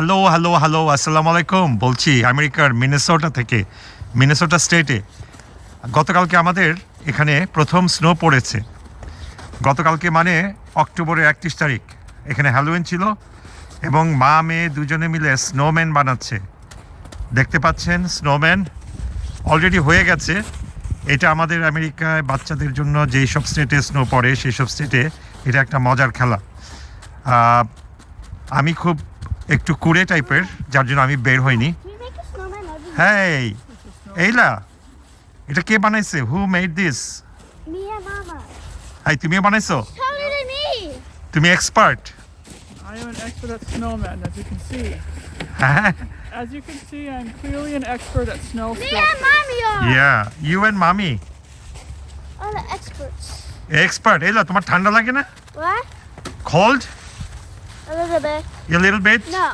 Hello hello hello আসসালামু আলাইকুম বলছি আমেরিকার মিনেসোটা থেকে মিনেসোটা স্টেটে গতকালকে আমাদের এখানে প্রথম স্নো পড়েছে। গতকালকে মানে অক্টোবরের একত্রিশ তারিখ। এখানে হ্যালোইন ছিল এবং মা, মেয়ে দুজনে মিলে স্নোম্যান বানাচ্ছে। দেখতে পাচ্ছেন স্নোম্যান অলরেডি হয়ে গেছে। এটা আমাদের আমেরিকায় বাচ্চাদের জন্য যেই সব স্টেটে স্নো পড়ে, সেই সব স্টেটে এটা একটা মজার খেলা। আমি খুব একটু কুড়ে টাইপের যার জন্য আমি বের হইনি হ্যাঁ এইলা এটা কে বানাইছে who made this and. Hi তুমিও বানাইছো. তুমি expert I am an expert at snowmen, as you can see. হ্যাঁ As you can see, I'm clearly an expert at snow Me and. Mommy are. Yeah you and mummy Are the experts. Expert এইলা তোমার ঠান্ডা লাগে না What? Cold A little bit. You little bit No.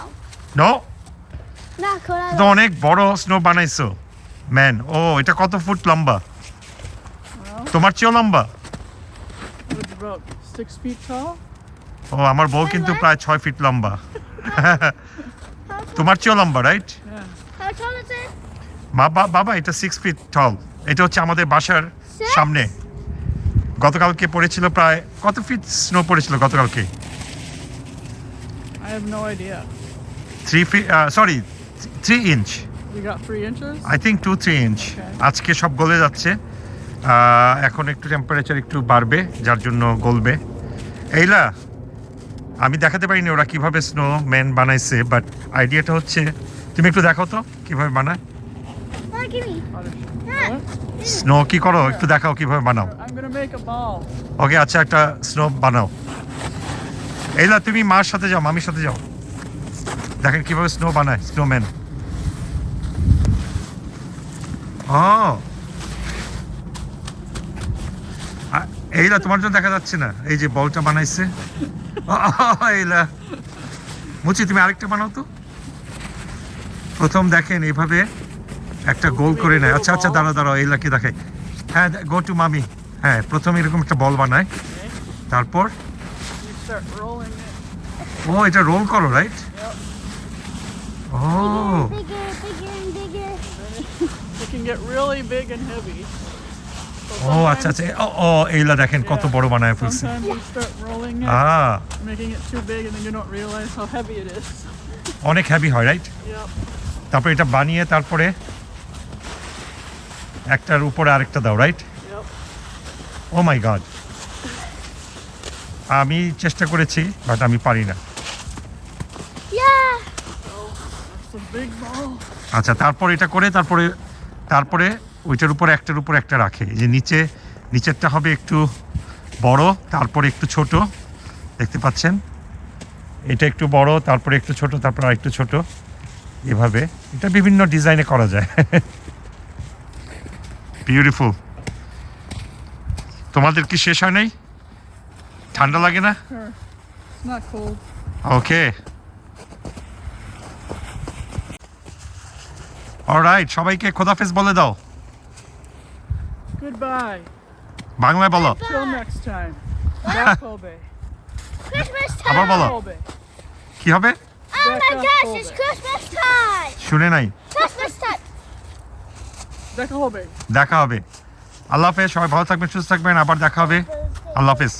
No Not তো অনেক বড় snow বানাইছো। Man ও এটা কত ফুট লম্বা? তোমার চেয়েও লম্বা? it's about six feet tall. ও আমার বউ কিন্তু প্রায় ছয় ফিট লম্বা। তোমার চেয়েও লম্বা right Yeah. How tall is it? বাবা বাবা এটা সিক্স ফিট টল এটা হচ্ছে আমাদের বাসার সামনে। গতকালকে পড়েছিল প্রায় কত ফিট স্নো পড়েছিল গতকালকে? I have no idea. Three feet sorry three inch We got three inches. I think two three inch Okay. আজকে সব গলে যাচ্ছে আহ, এখন একটু টেম্পারেচার একটু বাড়বে যার জন্য গলবে এইলা আমি দেখাতে পারিনি ওরা কীভাবে স্নো ম্যান বানাইছে বাট আইডিয়াটা হচ্ছে তুমি একটু দেখো তো কীভাবে বানায় me. স্নো কি করো একটু দেখাও কীভাবে বানাও I'm gonna make a ball. ওকে আচ্ছা একটা স্নো বানাও এইলা তুমি মার সাথে যাও, মামির সাথে যাও। দেখেন কীভাবে স্নো বানায় স্নোম্যান এইলা তোমার জন্য দেখা যাচ্ছে না। এই যে বলটা বানাইছে। এইলা মুচি, তুমি আরেকটা বানাও তো। প্রথম দেখেন এইভাবে একটা গোল করে নেয়। আচ্ছা আচ্ছা দাঁড়াও দাঁড়াও এইলাকে দেখে হ্যাঁ গো টু মামি। হ্যাঁ প্রথম এরকম একটা বল বানায়। তারপর start rolling it. ও এটা রোল করো রাইট ও Bigger, bigger, and bigger. It can get really big and heavy. So ও আচ্ছা আচ্ছা ও ও এইলা দেখেন কত বড় বানায় ফেলছে Sometimes you start rolling it, ah making it too big, and then you don't realize how heavy it is. অনেক heavy হয় রাইট Yep. তারপর এটা বানিয়ে তারপরে একটার উপরে আরেকটা দাও right Yep. Oh my god আমি চেষ্টা করেছি বাট আমি পারি না. আচ্ছা তারপর এটা করে, তারপরে তারপরে ওইটার উপর, একটার উপর একটা রাখে। যে নিচে, নিচেরটা হবে একটু বড়, তারপরে একটু ছোট। দেখতে পাচ্ছেন? এটা একটু বড়, তারপরে একটু ছোট, তারপর আরেকটু ছোট। এভাবে। এটা বিভিন্ন ডিজাইনে করা যায়। বিউটিফুল তোমাদের কি শেষ হয় নাই? ঠান্ডা লাগে না Sure. It's not cold. Okay alright সবাইকে খোদাফেজ বলে দাও Goodbye. বাংলায় বলো Till next time. Back Kobe. Christmas আবার time. বলো Kobe. কি হবে Oh my gosh, it's Christmas time. শুনে নাই Christmas time. Back Kobe. দেখা হবে আল্লাহ হাফেজ সবাই ভালো থাকবেন সুস্থ থাকবেন আবার দেখা হবে আল্লাহ হাফেজ